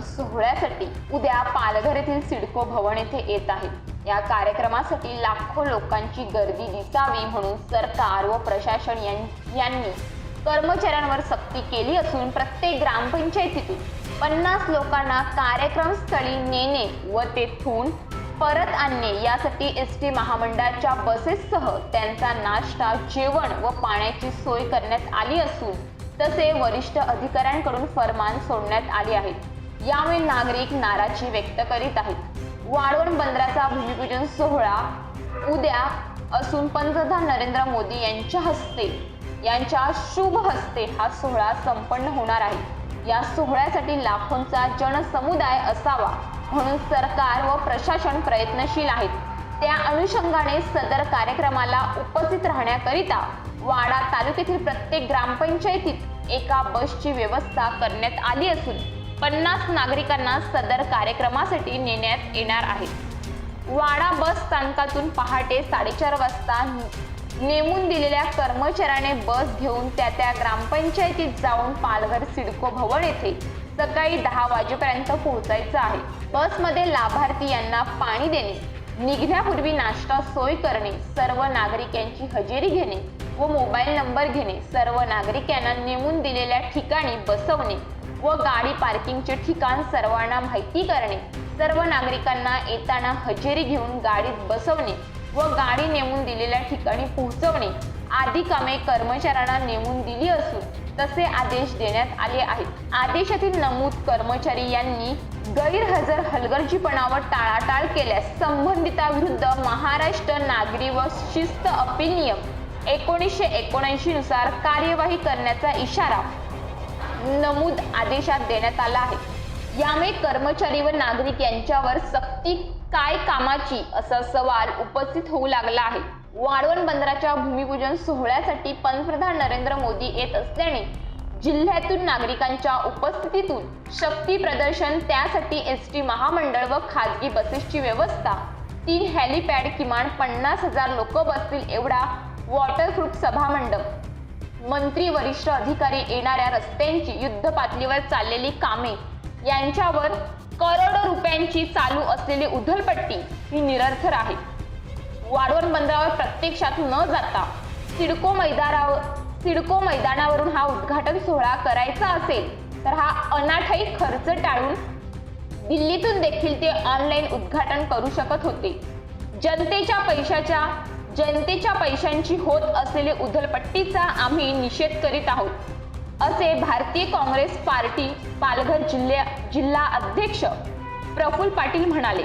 सोहळ्यासाठी उद्या पालघर येथील सिडको भवन येथे येत आहे. या कार्यक्रमासाठी लाखो लोकांची गर्दी दिसावी म्हणून सरकार व प्रशासन यांनी कर्मचाऱ्यांवर सक्ती केली असून प्रत्येक ग्रामपंचायतीतून पन्नास लोकांना कार्यक्रमस्थळी नेणे व तेथून परत आणणे यासाठी एस टी महामंडळाच्या बसेससह त्यांचा नाश्ता जेवण व पाण्याची सोय करण्यात आली असून तसे वरिष्ठ अधिकाऱ्यांकडून फरमान सोडण्यात आले आहेत यावेळी नागरिक नाराजी व्यक्त करीत आहेत. वाळवण बंदराचा भूमिपूजन सोहळा उद्या असून पंतप्रधान नरेंद्र मोदी यांच्या हस्ते यांच्या शुभ हस्ते हा सोहळा संपन्न होणार आहे. या सोहळ्यासाठी लाखोंचा जनसमुदाय असावा म्हणून सरकार व प्रशासन प्रयत्नशील आहेत. त्या अनुषंगाने सदर कार्यक्रमाला उपस्थित राहण्याकरिता वाडा तालुक्यातील प्रत्येक ग्रामपंचायतीत एका बसची व्यवस्था करण्यात आली असून पन्नास नागरिकांना सदर कार्यक्रमासाठी नेण्यात येणार आहे. वाडा बस स्थानकातून पहाटे साडेचार वाजता नेमून दिलेल्या कर्मचाऱ्याने बस घेऊन त्या त्या ग्रामपंचायतीत जाऊन पालघर सिडको भवन येथे सकाळी दहा वाजेपर्यंत पोहोचायचं आहे. बसमध्ये लाभार्थी यांना पाणी देणे निघण्यापूर्वी नाश्ता सोय करणे सर्व नागरिक यांची हजेरी घेणे व मोबाईल नंबर घेणे सर्व नागरिक यांना नेमून दिलेल्या ठिकाणी बसवणे व गाडी पार्किंगचे ठिकाण सर्वांना माहिती करणे सर्व नागरिकांना येताना हजेरी घेऊन गाडीत बसवणे व गाडी नेमून दिलेल्या ठिकाणी पोहोचवणे आदी कामे कर्मचाऱ्यांना नेमून दिली असून तसे आदेश देण्यात आले आहेत. आदेशातील नमूद कर्मचारी यांनी गैरहजर हलगर्जीपणावर टाळाटाळ केल्यास संबंधिताविरुद्ध महाराष्ट्र नागरी व शिस्त अपील नियम एकोणीसशे एकोणऐंशी नुसार कार्यवाही करण्याचा इशारा नमूद आदेशात देण्यात आला आहे. यामुळे कर्मचारी व नागरिक यांच्यावर सक्ती काय कामाची असा सवाल उपस्थित होऊ लागला आहे. वाढवण बंदराच्या भूमिपूजन सोहळ्यासाठी पंतप्रधान नरेंद्र मोदी येत असल्याने जिल्ह्यातून नागरिकांच्या उपस्थितीतून शक्ती प्रदर्शन त्यासाठी एस टी महामंडळ व खाजगी बसेसची व्यवस्था. तीन हेलिपॅड किमान पन्नास हजार लोक बसतील एवढा वॉटरप्रूफ सभामंडप मंत्री वरिष्ठ अधिकारी येणाऱ्या रस्त्यांची युद्ध पातळीवर चाललेली कामे. यांच्यावर करोडो रुपयांची चालू असलेली उधळपट्टी ही निरर्थर आहे. वाढवण बंदरावर प्रत्यक्षात न जाता सिडको मैदानावर सिडको मैदानावरून हा उद्घाटन सोहळा करायचा असेल तर हा अनाठाई खर्च टाळून दिल्लीतून देखील ते ऑनलाईन उद्घाटन करू शकत होते. जनतेच्या पैशाच्या जनतेच्या पैशांची होत असलेली उधळपट्टीचा आम्ही निषेध करीत आहोत असे भारतीय काँग्रेस पार्टी पालघर जिल्ह्या जिल्हा अध्यक्ष प्रफुल्ल पाटील म्हणाले.